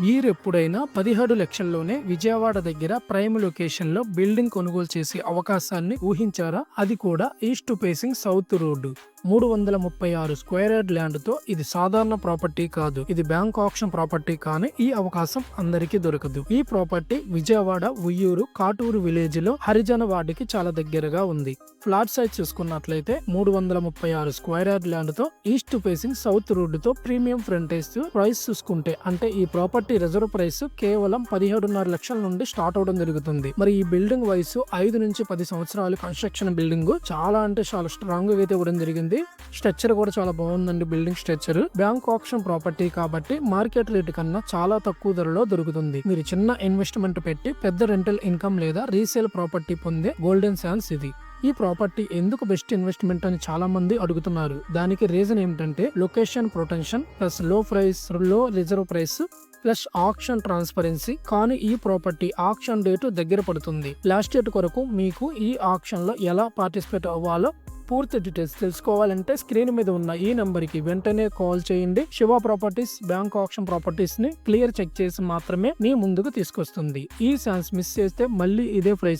మీరు పదిహేడు లక్షల్లోనే విజయవాడ దగ్గర ప్రైమ్ లొకేషన్లో బిల్డింగ్ కొనుగోలు చేసే అవకాశాన్ని ఊహించారా? అది కూడా ఈస్ట్ ఫేసింగ్ సౌత్ రోడ్డు. మూడు వందల ముప్పై ఆరు స్క్వేర్ యార్డ్ ల్యాండ్తో ఇది సాధారణ ప్రాపర్టీ కాదు. ఇది బ్యాంక్ ఆప్షన్ ప్రాపర్టీ కానీ ఈ అవకాశం అందరికీ దొరకదు. ఈ ప్రాపర్టీ విజయవాడ ఉయ్యూరు కాటూరు విలేజ్లో హరిజన వార్డుకి చాలా దగ్గరగా ఉంది. ఫ్లాట్ సైజ్ చూసుకున్నట్లయితే మూడు వందల ముప్పై ఆరు స్క్వేర్ యార్డ్ ల్యాండ్తో ఈస్ట్ ఫేసింగ్ సౌత్ రోడ్డు తో ప్రీమియం ఫ్రంటేజ్ ప్రైస్ చూసుకుంటే అంటే ఈ ప్రాపర్టీ రిజర్వ్ ప్రైస్ కేవలం పదిహేడున్నర లక్షల నుండి స్టార్ట్ అవడం జరుగుతుంది. మరి ఈ బిల్డింగ్ వయసు ఐదు నుంచి పది సంవత్సరాలు. కన్స్ట్రక్షన్ బిల్డింగ్ చాలా అంటే చాలా స్ట్రాంగ్గా అయితే ఇవ్వడం జరిగింది. స్ట్రక్చర్ కూడా చాలా బాగుందండి building structure. Bank option property కాబట్టి మార్కెట్ రేట్ కన్నా చాలా తక్కువ ధరలో దొరుకుతుంది. మీరు చిన్న ఇన్వెస్ట్మెంట్ పెట్టి పెద్ద రెంటల్ ఇన్కమ్ లేదా రీసేల్ ప్రాపర్టీ పొందే గోల్డెన్ సాన్స్ ఇది. ఈ ప్రాపర్టీ ఎందుకు బెస్ట్ ఇన్వెస్ట్మెంట్ అని చాలా మంది అడుగుతున్నారు. దానికి రీజన్ ఏమిటంటే లొకేషన్ ప్రొటెన్షన్ ప్లస్లో ప్రైస్లో reserve price plus option transparency. కానీ ఈ ప్రాపర్టీ ఆప్షన్ డేట్ దగ్గర పడుతుంది. లాస్ట్ డేట్ కొరకు మీకు ఈ ఆప్షన్లో ఎలా పార్టిసిపేట్ అవ్వాలో పూర్తి డీటెయిల్స్ తెలుసుకోవాలంటే స్క్రీన్ మీద ఉన్న ఈ నంబర్కి వెంటనే కాల్ చేయండి. శివ ప్రాపర్టీస్ బ్యాంక్ ఆప్షన్ ప్రాపర్టీస్ని క్లియర్ చెక్ చేసి మాత్రమే మీ ముందుకు తీసుకొస్తుంది. ఈ ఛాన్స్ మిస్ చేస్తే మళ్ళీ ఇదే ప్రైస్